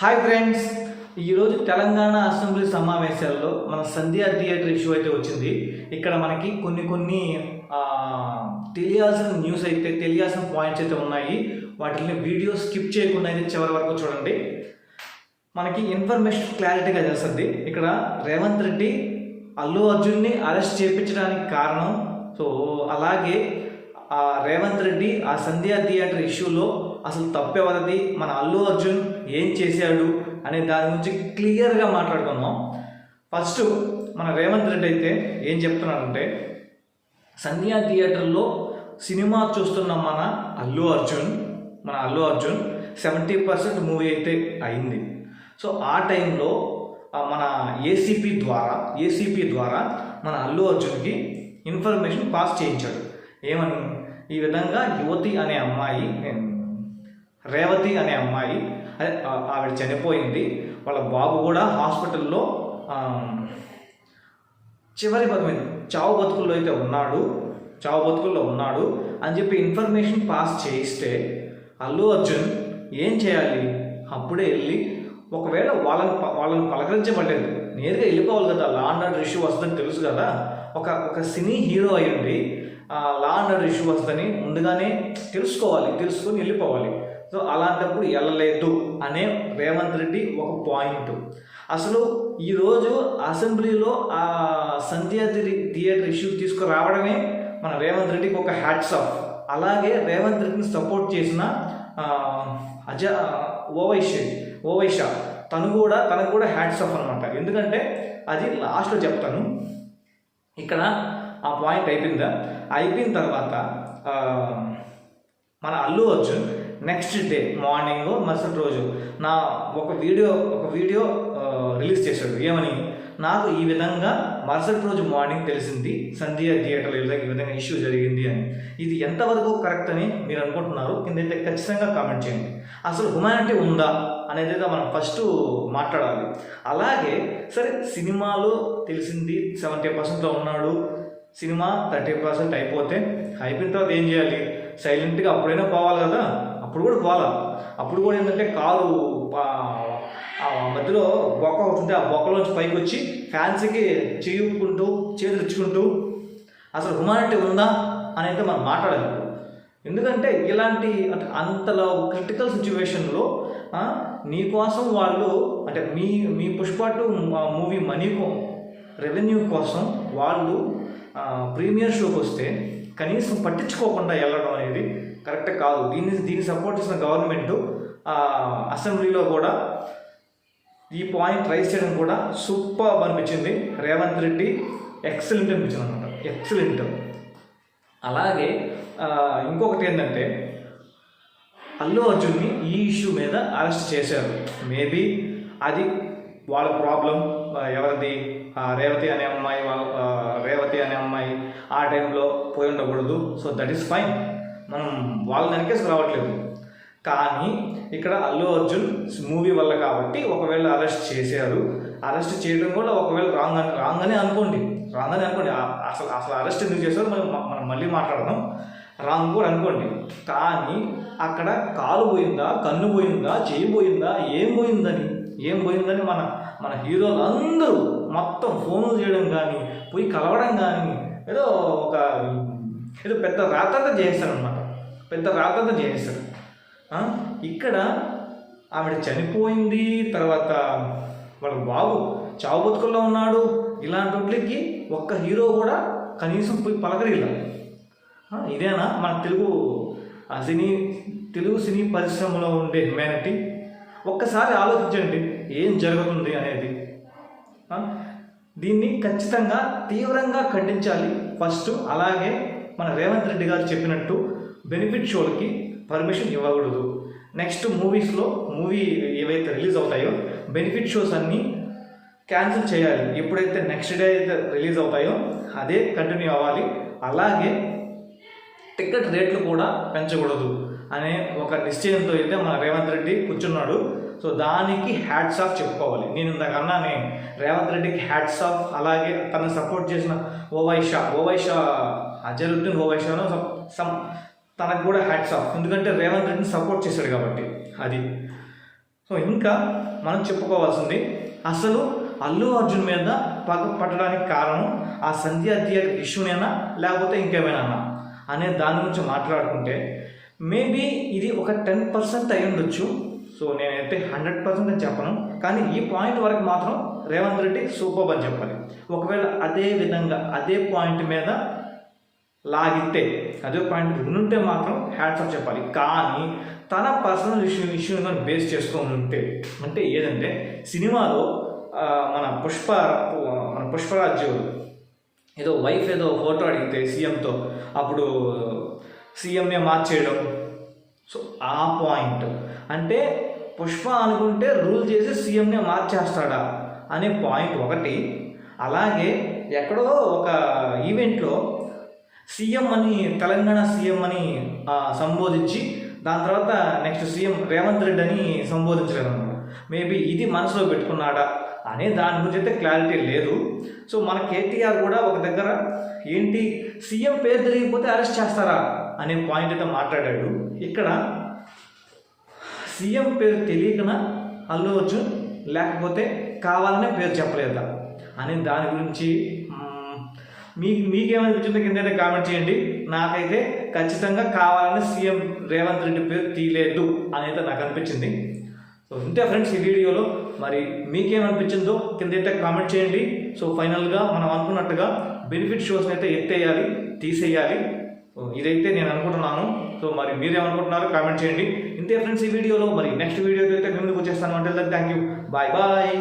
Hi friends ఈరోజు Telangana assembly సమావేశాల్లో మన సంధ్యా థియేటర్ ఇష్యూ అయితే వచ్చింది. ఇక్కడ మనకి కొన్ని కొన్ని తెలియాల్సిన న్యూస్ అయితే తెలియాల్సిన పాయింట్స్ అయితే ఉన్నాయి. వాటిని వీడియో స్కిప్ చేయకుండా అయితే చివరి వరకు చూడండి. మనకి ఇన్ఫర్మేషన్ క్లారిటీగా తెలుస్తుంది. ఇక్కడ రేవంత్ రెడ్డి అల్లు అర్జున్ని అరెస్ట్ చేయించడానికి కారణం. సో అలాగే ఆ రేవంత్ రెడ్డి ఆ సంధ్యా థియేటర్ ఇష్యూలో అసలు తప్పెవరది మన అల్లు అర్జున్ ఏం చేశాడు అనే దాని గురించి క్లియర్గా మాట్లాడుకుందాం. ఫస్ట్ మన రేవంత్ రెడ్డి అయితే ఏం చెప్తున్నాడంటే సన్యా థియేటర్లో సినిమా చూస్తున్న మన అల్లు అర్జున్ మన Allu Arjun seventy percent movie అయితే అయింది. సో ఆ టైంలో మన ఏసీపీ ద్వారా ఏసీపీ ద్వారా మన అల్లు అర్జున్కి ఇన్ఫర్మేషన్ పాస్ చేయించాడు. ఏమని? ఈ విధంగా యువతి అనే అమ్మాయి నేను రేవతి అనే అమ్మాయి అదే ఆవిడ చనిపోయింది. వాళ్ళ బాబు కూడా హాస్పిటల్లో చివరి బతుకు చావు బతుకుల్లో అయితే ఉన్నాడు చావు బతుకుల్లో ఉన్నాడు అని చెప్పి ఇన్ఫర్మేషన్ పాస్ చేయిస్తే అల్లు అర్జున్ ఏం చేయాలి? అప్పుడే వెళ్ళి ఒకవేళ వాళ్ళని వాళ్ళని పలకరించబడలేదు. నేరుగా వెళ్ళిపోవాలి కదా లా అండ్ ఆర్డర్ ఇష్యూ వస్తుందని తెలుసు కదా. ఒక ఒక సినీ హీరో అయ్యండి లా అండ్ ఆర్డర్ ఇష్యూ వస్తుందని ముందుగానే తెలుసుకోవాలి తెలుసుకొని వెళ్ళిపోవాలి. సో అలాంటప్పుడు వెళ్ళలేదు అనే రేవంత్ రెడ్డి ఒక పాయింట్. అసలు ఈరోజు అసెంబ్లీలో ఆ సంధ్యా థియేటర్ ఇష్యూ తీసుకురావడమే మన రేవంత్ రెడ్డికి ఒక హ్యాట్స్ ఆఫ్. అలాగే రేవంత్ రెడ్డిని సపోర్ట్ చేసిన అజ ఓవైష్ ఓవైష తను కూడా తనకు కూడా హ్యాట్స్ ఆఫ్ అనమాట ఎందుకంటే అది లాస్ట్లో చెప్తాను. ఇక్కడ ఆ పాయింట్ అయిపోయిందా? అయిపోయిన తర్వాత మన Allu Arjun next day morning మరుసటి రోజు నా ఒక వీడియో ఒక వీడియో రిలీజ్ చేశాడు. ఏమని? నాకు ఈ విధంగా మరుసటి రోజు మార్నింగ్ తెలిసింది సంధ్య థియేటర్ ఈ విధంగా- ఈ విధంగా ఇష్యూ జరిగింది అని. ఇది ఎంతవరకు కరెక్ట్ అని మీరు అనుకుంటున్నారు? కింద అయితే ఖచ్చితంగా కామెంట్ చేయండి. అసలు హ్యుమానిటీ ఉందా అనేది మనం ఫస్ట్ మాట్లాడాలి. అలాగే సరే సినిమాలో తెలిసింది సెవెంటీ పర్సెంట్లో ఉన్నాడు. సినిమా థర్టీ పర్సెంట్ అయిపోతే అయిపోయిన తర్వాత ఏం చేయాలి? సైలెంట్గా అప్పుడైనా పోవాలి కదా. అప్పుడు కూడా పోవాలి అప్పుడు కూడా ఏంటంటే కారు మధ్యలో బొక్క అవుతుంది ఆ బొక్కలోంచి పైకి వచ్చి ఫ్యాన్సీకి చేయుకుంటూ చేతులు ఇచ్చుకుంటూ అసలు హ్యుమానిటీ ఉందా అని అయితే మనం మాట్లాడాలి ఎందుకంటే ఇలాంటి అంటే అంతలో క్రిటికల్ సిచ్యువేషన్లో నీకోసం వాళ్ళు అంటే మీ మీ Pushpa two movie money revenue కోసం వాళ్ళు ప్రీమియర్ షోకి వస్తే కనీసం పట్టించుకోకుండా వెళ్ళడం అనేది కరెక్ట్ కాదు. దీన్ని దీన్ని సపోర్ట్ చేసిన గవర్నమెంట్ అసెంబ్లీలో కూడా ఈ పాయింట్ రైజ్ చేయడం కూడా సూపర్ అనిపించింది. రేవంత్ రెడ్డి ఎక్సలెంట్ అనిపించింది అనమాట ఎక్సలెంట్ అలాగే ఇంకొకటి ఏంటంటే అల్లు అర్జున్ని ఈ ఇష్యూ మీద అరెస్ట్ చేశారు. మేబీ అది వాళ్ళ ప్రాబ్లం ఎవరిది? రేవతి అనే అమ్మాయి వాళ్ళ రేవతి అనే అమ్మాయి ఆ టైంలో పోయి ఉండకూడదు. సో దట్ ఈస్ ఫైన్ మనం వాళ్ళని వెనకేసి రావట్లేదు. కానీ ఇక్కడ అల్లు అర్జున్ మూవీ వల్ల కాబట్టి ఒకవేళ అరెస్ట్ చేశారు అరెస్ట్ చేయడం కూడా ఒకవేళ రాంగ్ అని రాంగ్ అని అనుకోండి. రాంగ్ అని అనుకోండి. అసలు అసలు అరెస్ట్ ఎందుకు చేశారు మనం మనం మళ్ళీ మాట్లాడదాం. రాంగ్ కూడా అనుకోండి. కానీ అక్కడ కాలు పోయిందా కన్ను పోయిందా చేయి పోయిందా ఏం పోయిందని ఏం పోయిందని మన మన హీరోలు అందరూ మొత్తం ఫోన్లు చేయడం కానీ పోయి కలవడం కానీ ఏదో ఒక ఏదో పెద్ద రాతంతా చేస్తారనమాట పెద్ద రాతంతా చేయిస్తారు ఇక్కడ ఆవిడ చనిపోయింది తర్వాత వాళ్ళ బాబు చావు బతుకుల్లో ఉన్నాడు. ఇలాంటి వాటికి ఒక్క హీరో కూడా కనీసం పోయి పలకరిలా ఇదేనా? మన తెలుగు సినీ తెలుగు సినీ పరిశ్రమలో ఉండే హ్యుమానిటీ. ఒక్కసారి ఆలోచించండి ఏం జరుగుతుంది అనేది. దీన్ని ఖచ్చితంగా తీవ్రంగా ఖండించాలి. ఫస్ట్ అలాగే మన రేవంత్ రెడ్డి గారు చెప్పినట్టు బెనిఫిట్ షోలకి పర్మిషన్ ఇవ్వకూడదు. నెక్స్ట్ మూవీస్లో మూవీ ఏవైతే రిలీజ్ అవుతాయో బెనిఫిట్ షోస్ అన్నీ క్యాన్సిల్ చేయాలి. ఎప్పుడైతే నెక్స్ట్ డే అయితే రిలీజ్ అవుతాయో అదే కంటిన్యూ అవ్వాలి. అలాగే టికెట్ రేట్లు కూడా పెంచకూడదు అనే ఒక నిశ్చయంతో అయితే మన రేవంత్ రెడ్డి కూర్చున్నాడు. సో దానికి హ్యాట్స్ ఆఫ్ చెప్పుకోవాలి. నేను ఇంతకన్నానే అన్నానే రేవంత్ రెడ్డికి హ్యాట్స్ ఆఫ్ అలాగే తను సపోర్ట్ చేసిన ఓవైషా ఓవైషా అజరుద్దీన్ ఓవైషాను సమ్ తనకు కూడా హ్యాట్స్ ఆఫ్. ఎందుకంటే రేవంత్ రెడ్డిని సపోర్ట్ చేశాడు కాబట్టి అది. సో ఇంకా మనం చెప్పుకోవాల్సింది అసలు అల్లు అర్జున్ మీద పగ పట్టడానికి కారణం ఆ సంధ్యా థియేటర్ ఇష్యూనేనా లేకపోతే ఇంకేమైనా అనే దాని గురించి మాట్లాడుకుంటే మేబీ ఇది ఒక టెన్ పర్సెంట్ అయి ఉండొచ్చు. సో నేనైతే హండ్రెడ్ పర్సెంట్ అని చెప్పను. కానీ ఈ పాయింట్ వరకు మాత్రం రేవంత్ రెడ్డి సూపర్ అని చెప్పాలి. ఒకవేళ అదే విధంగా అదే పాయింట్ మీద లాగితే. అదే పాయింట్ ఉంటే మాత్రం హ్యాట్స్ ఆఫ్ చెప్పాలి. కానీ తన పర్సనల్ ఇష్యూ ఇష్యూని బేస్ చేసుకొని ఉంటే అంటే ఏదంటే సినిమాలో మన పుష్ప మన పుష్పరాజు ఏదో వైఫ్ ఏదో ఫోటో అడిగితే సీఎంతో అప్పుడు సీఎంనే మార్చేయడం సో ఆ పాయింట్ అంటే పుష్ప అనుకుంటే రూల్ చేసి సీఎంనే మార్చేస్తాడా అనే పాయింట్ ఒకటి. అలాగే ఎక్కడో ఒక ఈవెంట్లో సీఎం అని తెలంగాణ సీఎం అని సంబోధించి దాని తర్వాత నెక్స్ట్ సీఎం రేవంత్ రెడ్డి అని సంబోధించలేదు అనమాట మేబీ ఇది మనసులో పెట్టుకున్నాడా అనే దాని గురించి అయితే క్లారిటీ లేదు. సో మన కేటీఆర్ కూడా ఒక దగ్గర ఏంటి సీఎం పేరు తెలియకపోతే అరెస్ట్ చేస్తారా? అనే పాయింట్ అయితే మాట్లాడాడు. ఇక్కడ సీఎం పేరు తెలియకనా? అల్లు అర్జున్? లేకపోతే కావాలనే పేరు చెప్పలేదా? అనే దాని గురించి మీకు మీకేమనిపించిందో కిందైతే కామెంట్ చేయండి. నాకైతే ఖచ్చితంగా కావాలని సీఎం రేవంత్ రెడ్డి పేరు తీయలేదు అనేది నాకు అనిపించింది. సో ఇంతే ఫ్రెండ్స్ ఈ వీడియోలో మరి మీకేమనిపించిందో కింద కామెంట్ చేయండి. సో ఫైనల్గా మనం అనుకున్నట్టుగా బెనిఫిట్ షోస్ని అయితే ఎత్తేయాలి తీసేయాలి. ఇదైతే నేను అనుకుంటున్నాను. సో మరి మీరేమనుకుంటున్నారో కామెంట్ చేయండి. ఇంతే ఫ్రెండ్స్ ఈ వీడియోలో మరి నెక్స్ట్ వీడియోతో అయితే ముందుకు వచ్చేస్తాను. అంటే థ్యాంక్ యూ బాయ్ బాయ్